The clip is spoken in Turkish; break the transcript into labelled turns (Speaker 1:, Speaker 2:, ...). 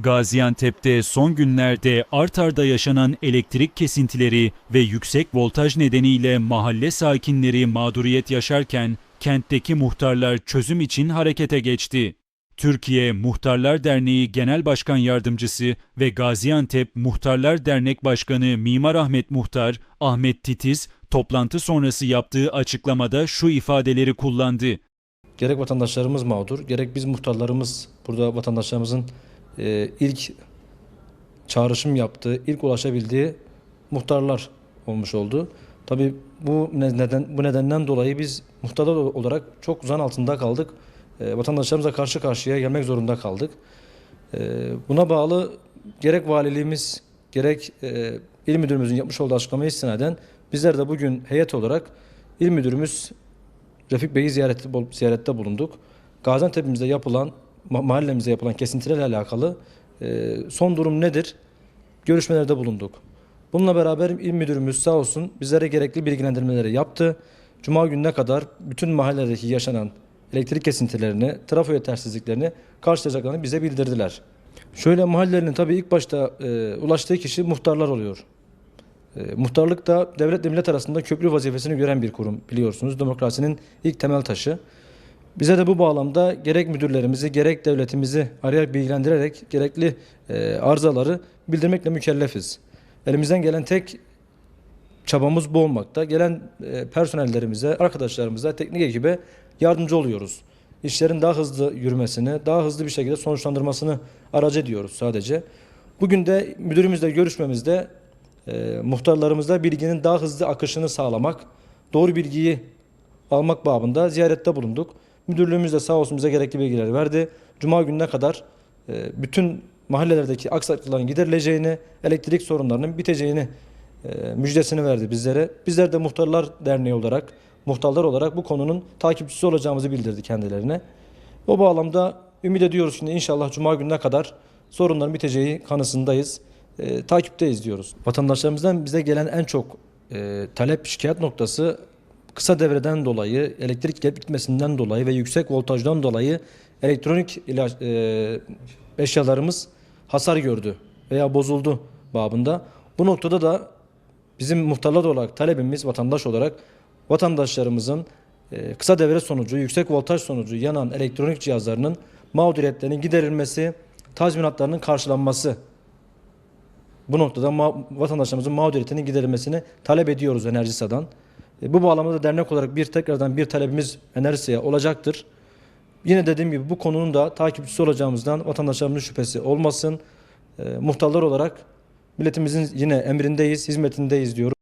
Speaker 1: Gaziantep'te son günlerde art arda yaşanan elektrik kesintileri ve yüksek voltaj nedeniyle mahalle sakinleri mağduriyet yaşarken kentteki muhtarlar çözüm için harekete geçti. Türkiye Muhtarlar Derneği Genel Başkan Yardımcısı ve Gaziantep Muhtarlar Dernek Başkanı Mimar Ahmet Muhtar, Ahmet Titiz, toplantı sonrası yaptığı açıklamada şu ifadeleri kullandı.
Speaker 2: Gerek vatandaşlarımız mağdur, gerek biz muhtarlarımız burada vatandaşlarımızın e, ilk çağrışım yaptığı, ilk ulaşabildiği muhtarlar olmuş oldu. Tabii bu ne- neden bu nedenden dolayı biz muhtarlar olarak çok zan altında kaldık. E, vatandaşlarımızla karşı karşıya gelmek zorunda kaldık. E, buna bağlı gerek valiliğimiz, gerek e, il müdürümüzün yapmış olduğu açıklamaya istinaden bizler de bugün heyet olarak il müdürümüz Refik Bey'i ziyarette, ziyarette bulunduk. Gaziantep'imizde yapılan, ma- mahallemizde yapılan kesintilerle alakalı e, son durum nedir? Görüşmelerde bulunduk. Bununla beraber il müdürümüz sağ olsun bizlere gerekli bilgilendirmeleri yaptı. Cuma gününe kadar bütün mahallelerdeki yaşanan elektrik kesintilerini, trafo yetersizliklerini karşılayacaklarını bize bildirdiler. Şöyle mahallelerinin tabii ilk başta e, ulaştığı kişi muhtarlar oluyor. E, muhtarlık da devletle millet arasında köprü vazifesini gören bir kurum biliyorsunuz. Demokrasinin ilk temel taşı. Bize de bu bağlamda gerek müdürlerimizi gerek devletimizi arayarak bilgilendirerek gerekli e, arızaları bildirmekle mükellefiz. Elimizden gelen tek çabamız bu olmakta. Gelen e, personellerimize, arkadaşlarımıza, teknik ekibe yardımcı oluyoruz. İşlerin daha hızlı yürümesini, daha hızlı bir şekilde sonuçlandırmasını aracı ediyoruz sadece. Bugün de müdürümüzle görüşmemizde e, muhtarlarımızla bilginin daha hızlı akışını sağlamak, doğru bilgiyi almak babında ziyarette bulunduk. Müdürlüğümüz de sağ olsun bize gerekli bilgiler verdi. Cuma gününe kadar e, bütün mahallelerdeki aksaklıkların giderileceğini, elektrik sorunlarının biteceğini e, müjdesini verdi bizlere. Bizler de Muhtarlar Derneği olarak, muhtarlar olarak bu konunun takipçisi olacağımızı bildirdi kendilerine. O bağlamda ümit ediyoruz ki inşallah Cuma gününe kadar sorunların biteceği kanısındayız. E, takipteyiz diyoruz. Vatandaşlarımızdan bize gelen en çok e, talep şikayet noktası kısa devreden dolayı, elektrik gelip gitmesinden dolayı ve yüksek voltajdan dolayı elektronik ilaç, e, eşyalarımız hasar gördü veya bozuldu babında. Bu noktada da bizim muhtarlar olarak talebimiz vatandaş olarak vatandaşlarımızın e, kısa devre sonucu, yüksek voltaj sonucu yanan elektronik cihazlarının mağduriyetlerinin giderilmesi, tazminatlarının karşılanması. Bu noktada ma- vatandaşlarımızın mağduriyetinin giderilmesini talep ediyoruz Enerjisa'dan. E, bu bağlamda da dernek olarak bir tekrardan bir talebimiz Enerjisa'ya olacaktır. Yine dediğim gibi bu konunun da takipçisi olacağımızdan vatandaşlarımızın şüphesi olmasın. E, muhtarlar olarak milletimizin yine emrindeyiz, hizmetindeyiz diyorum.